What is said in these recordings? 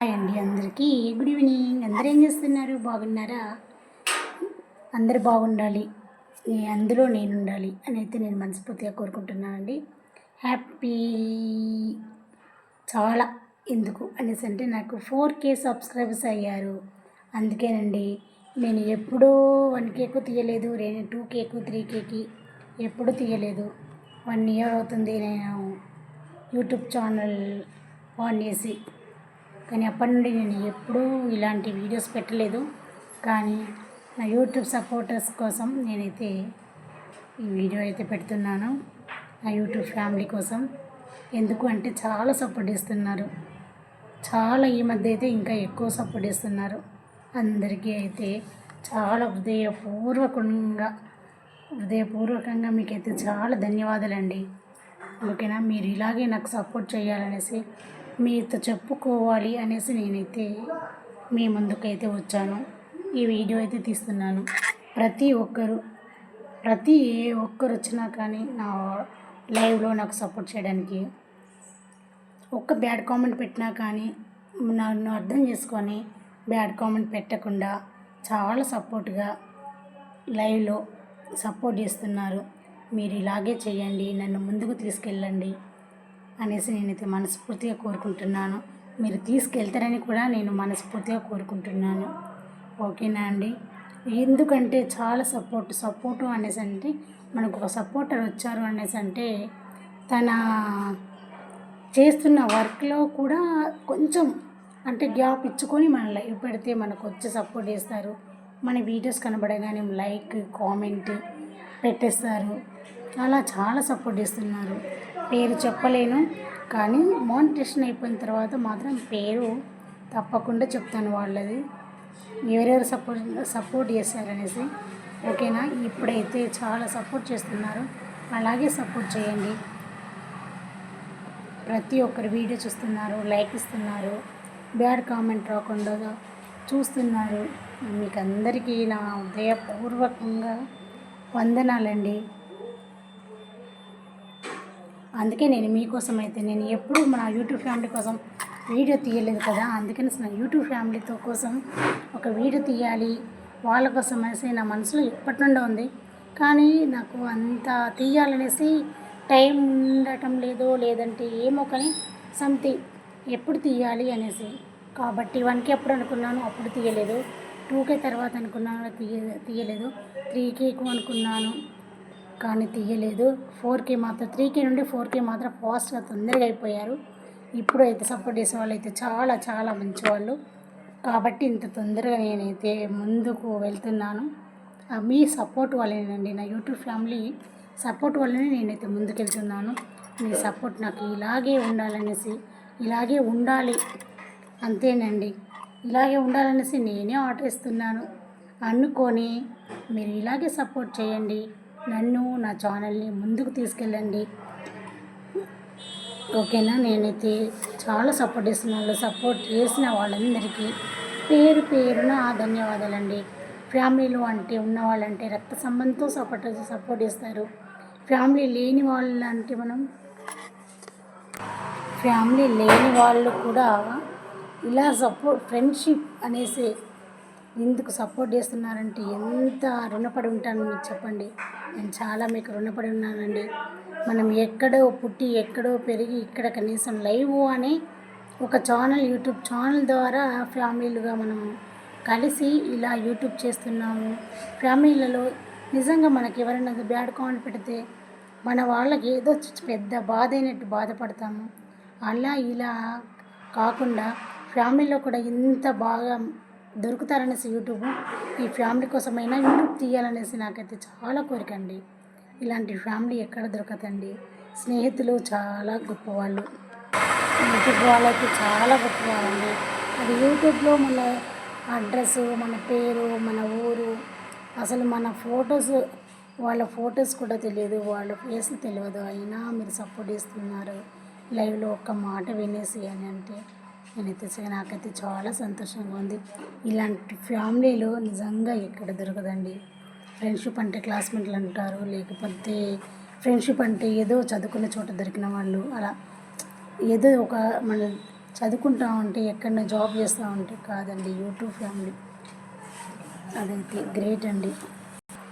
Hi అండి అందరికీ. Good evening. అందరూ ఏం చేస్తున్నారు? బాగున్నారా? అందరు బాగుండాలి. అందులో నేను ఉండాలి అని అయితే నేను మనస్ఫూర్తిగా కోరుకుంటున్నానండి. హ్యాపీ చాలా ఎందుకు అనేసి అంటే నాకు ఫోర్ కే సబ్స్క్రైబర్స్ అయ్యారు. అందుకేనండి నేను ఎప్పుడూ వన్ కేకు తీయలేదు. నేను టూ కేకు త్రీ కేకి ఎప్పుడూ తీయలేదు. వన్ ఇయర్ అవుతుంది నేను యూట్యూబ్ ఛానల్ ఆన్ చేసి. కానీ అప్పటి నుండి నేను ఎప్పుడూ ఇలాంటి వీడియోస్ పెట్టలేదు. కానీ నా యూట్యూబ్ సపోర్టర్స్ కోసం నేనైతే ఈ వీడియో అయితే పెడుతున్నాను. నా యూట్యూబ్ ఫ్యామిలీ కోసం. ఎందుకు అంటే చాలా సపోర్ట్ ఇస్తున్నారు చాలా ఈ మధ్య అయితే ఇంకా ఎక్కువ సపోర్ట్ ఇస్తున్నారు అందరికీ అయితే చాలా హృదయపూర్వకంగా హృదయపూర్వకంగా మీకైతే చాలా ధన్యవాదాలండి. ఓకేనా? మీరు ఇలాగే నాకు సపోర్ట్ చేయాలనేసి మీతో చెప్పుకోవాలి అనేసి నేనైతే మీ ముందుకైతే వచ్చాను. ఈ వీడియో అయితే తీస్తున్నాను. ప్రతి ఒక్కరు ప్రతి ఏ ఒక్కరు వచ్చినా కానీ నా లైవ్లో నాకు సపోర్ట్ చేయడానికి ఒక్క బ్యాడ్ కామెంట్ పెట్టినా కానీ నన్ను అర్థం చేసుకొని బ్యాడ్ కామెంట్ పెట్టకుండా చాలా సపోర్ట్గా లైవ్లో సపోర్ట్ చేస్తున్నారు. మీరు ఇలాగే చేయండి నన్ను ముందుకు తీసుకెళ్ళండి. అనేసి నేనైతే మనస్ఫూర్తిగా కోరుకుంటున్నాను. మీరు తీసుకెళ్తారని కూడా నేను మనస్ఫూర్తిగా కోరుకుంటున్నాను. ఓకేనా అండి? ఎందుకంటే చాలా సపోర్ట్ సపోర్టు అనేసి అంటే మనకు ఒక సపోర్టర్ వచ్చారు అనేసి అంటే తన చేస్తున్న వర్క్లో కూడా కొంచెం అంటే గ్యాప్ ఇచ్చుకొని మన లైవ్ పెడితే మనకు వచ్చి సపోర్ట్ చేస్తారు. మన వీడియోస్ కనబడగానే లైక్ కామెంట్ పెట్టేస్తారు. అలా చాలా సపోర్ట్ చేస్తున్నారు. పేరు చెప్పలేను. కానీ మోనిటేషన్ అయిపోయిన తర్వాత మాత్రం పేరు తప్పకుండా చెప్తాను వాళ్ళది. ఎవరెవరు సపోర్ట్ సపోర్ట్ చేశారనేసి. ఓకేనా? ఇప్పుడైతే చాలా సపోర్ట్ చేస్తున్నారు. అలాగే సపోర్ట్ చేయండి. ప్రతి ఒక్కరు వీడియో చూస్తున్నారు లైక్ ఇస్తున్నారు బ్యాడ్ కామెంట్ రాకుండా చూస్తున్నారు. మీకు అందరికీ నా హృదయపూర్వకంగా వందనాలండి. అందుకే నేను మీకోసం అయితే నేను ఎప్పుడు మన యూట్యూబ్ ఫ్యామిలీ కోసం వీడియో తీయలేదు కదా. అందుకని నా యూట్యూబ్ ఫ్యామిలీతో కోసం ఒక వీడియో తీయాలి. వాళ్ళ కోసం అనేసి నా మనసులో ఎప్పటి నుండి ఉంది. కానీ నాకు అంత తీయాలనేసి టైం ఉండటం లేదో లేదంటే ఏమో కానీ సంథింగ్ ఎప్పుడు తీయాలి అనేసి. కాబట్టి వన్కి ఎప్పుడు అనుకున్నాను అప్పుడు తీయలేదు. టూకే తర్వాత అనుకున్నాను తీయ తీయలేదు. త్రీకేకు అనుకున్నాను. కానీ తీయలేదు. ఫోర్ కే మాత్రం త్రీ కే నుండి ఫోర్ కే మాత్రం ఫాస్ట్గా తొందరగా అయిపోయారు. ఇప్పుడు అయితే సపోర్ట్ చేసే వాళ్ళు అయితే చాలా చాలా మంచి వాళ్ళు కాబట్టి ఇంత తొందరగా నేనైతే ముందుకు వెళ్తున్నాను. ఆ మీ సపోర్ట్ వల్లేనండి నా యూట్యూబ్ ఫ్యామిలీ సపోర్ట్ వల్లనే నేనైతే ముందుకెళ్తున్నాను. మీ సపోర్ట్ నాకు ఇలాగే ఉండాలనేసి ఇలాగే ఉండాలి అంతేనండి. ఇలాగే ఉండాలనేసి నేనే ఆర్డర్ ఇస్తున్నాను అనుకొని మీరు ఇలాగే సపోర్ట్ చేయండి. నన్ను నా ఛానల్ని ముందుకు తీసుకెళ్ళండి. ఓకేనా? నేనైతే చాలా సపోర్ట్ చేస్తున్నాను సపోర్ట్ చేసిన వాళ్ళందరికీ పేరు పేరున ధన్యవాదాలండి. ఫ్యామిలీలో అంటే ఉన్న వాళ్ళంటే రక్త సంబంధంతో సపోర్ట్ సపోర్ట్ చేస్తారు. ఫ్యామిలీ లేని వాళ్ళంటే మనం ఫ్యామిలీ లేని వాళ్ళు కూడా ఇలా సపోర్ట్ ఫ్రెండ్షిప్ అనేసి ఎందుకు సపోర్ట్ చేస్తున్నారంటే ఎంత రుణపడి ఉంటాను మీకు చెప్పండి. నేను చాలా మీకు రుణపడి ఉన్నానండి. మనం ఎక్కడో పుట్టి ఎక్కడో పెరిగి ఇక్కడ కనీసం లైవ్ అనే ఒక ఛానల్ యూట్యూబ్ ఛానల్ ద్వారా ఫ్యామిలీలుగా మనం కలిసి ఇలా యూట్యూబ్ చేస్తున్నాము. ఫ్యామిలీలలో నిజంగా మనకి ఎవరైనా బ్యాడ్ కామెంట్ పెడితే మన వాళ్ళకి ఏదో పెద్ద బాధ అయినట్టు బాధపడతాము. అలా ఇలా కాకుండా ఫ్యామిలీలో కూడా ఇంత బాగా దొరుకుతారనేసి యూట్యూబ్. ఈ ఫ్యామిలీ కోసమైనా యూట్యూబ్ తీయాలనేసి నాకైతే చాలా కోరిక అండి ఇలాంటి ఫ్యామిలీ ఎక్కడ దొరకదండి. స్నేహితులు చాలా గొప్పవాళ్ళు. యూట్యూబ్ వాళ్ళైతే చాలా గొప్పవాళ్ళండి అది యూట్యూబ్లో మన అడ్రస్ మన పేరు మన ఊరు అసలు మన ఫొటోస్ వాళ్ళ ఫొటోస్ కూడా తెలియదు. వాళ్ళ ఫేస్ తెలియదు. అయినా మీరు సపోర్ట్ చేస్తున్నారు. లైవ్లో ఒక్క మాట వినేసి అని అంటే నేనైతే నాకైతే చాలా సంతోషంగా ఉంది. ఇలాంటి ఫ్యామిలీలో నిజంగా ఎక్కడ దొరకదండి. ఫ్రెండ్షిప్ అంటే క్లాస్మేట్లు అంటారు లేకపోతే ఫ్రెండ్షిప్ అంటే ఏదో చదువుకున్న చోట దొరికిన వాళ్ళు అలా ఏదో ఒక మన చదువుకుంటా ఉంటే ఎక్కడన్నా జాబ్ చేస్తూ ఉంటే కాదండి యూట్యూబ్ ఫ్యామిలీ. అదైతే గ్రేట్ అండి.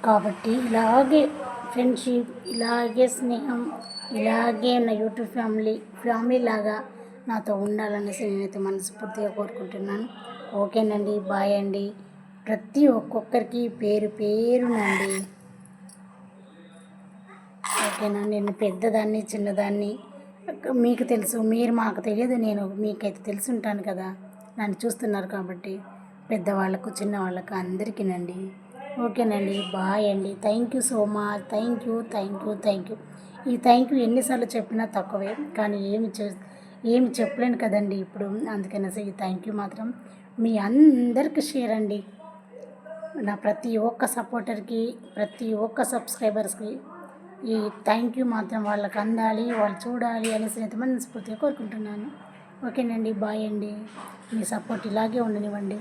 కాబట్టి ఇలాగే ఫ్రెండ్షిప్ ఇలాగే స్నేహం ఇలాగే నా యూట్యూబ్ ఫ్యామిలీ ఫ్యామిలీ లాగా నాతో ఉండాలనేసి నేనైతే మనస్ఫూర్తిగా కోరుకుంటున్నాను. ఓకేనండి బాయ్ అండి. ప్రతి ఒక్కొక్కరికి పేరు పేరునండి ఓకేనా? నేను పెద్దదాన్ని చిన్నదాన్ని. మీకు తెలుసు మీరు మాకు తెలియదు నేను మీకైతే తెలిసి ఉంటాను కదా. నన్ను చూస్తున్నారు కాబట్టి. పెద్దవాళ్ళకు చిన్నవాళ్ళకు అందరికీనండి. ఓకేనండి బాయ్ అండి. Thank you so much. Thank you thank you thank you. ఈ థ్యాంక్ యూ ఎన్నిసార్లు చెప్పినా తక్కువే కానీ ఏమి చే ఏమి చెప్పలేను కదండి ఇప్పుడు. అందుకనేసి ఈ థ్యాంక్ యూ మాత్రం. మీ అందరికి షేర్ అండి. నా ప్రతి ఒక్క సపోర్టర్కి ప్రతి ఒక్క సబ్స్క్రైబర్స్కి ఈ థ్యాంక్ యూ మాత్రం వాళ్ళకి అందాలి వాళ్ళు చూడాలి అనేసి అయితే మనస్ఫూర్తిగా కోరుకుంటున్నాను. ఓకేనండి బాయ్ అండి. మీ సపోర్ట్ ఇలాగే ఉండనివ్వండి.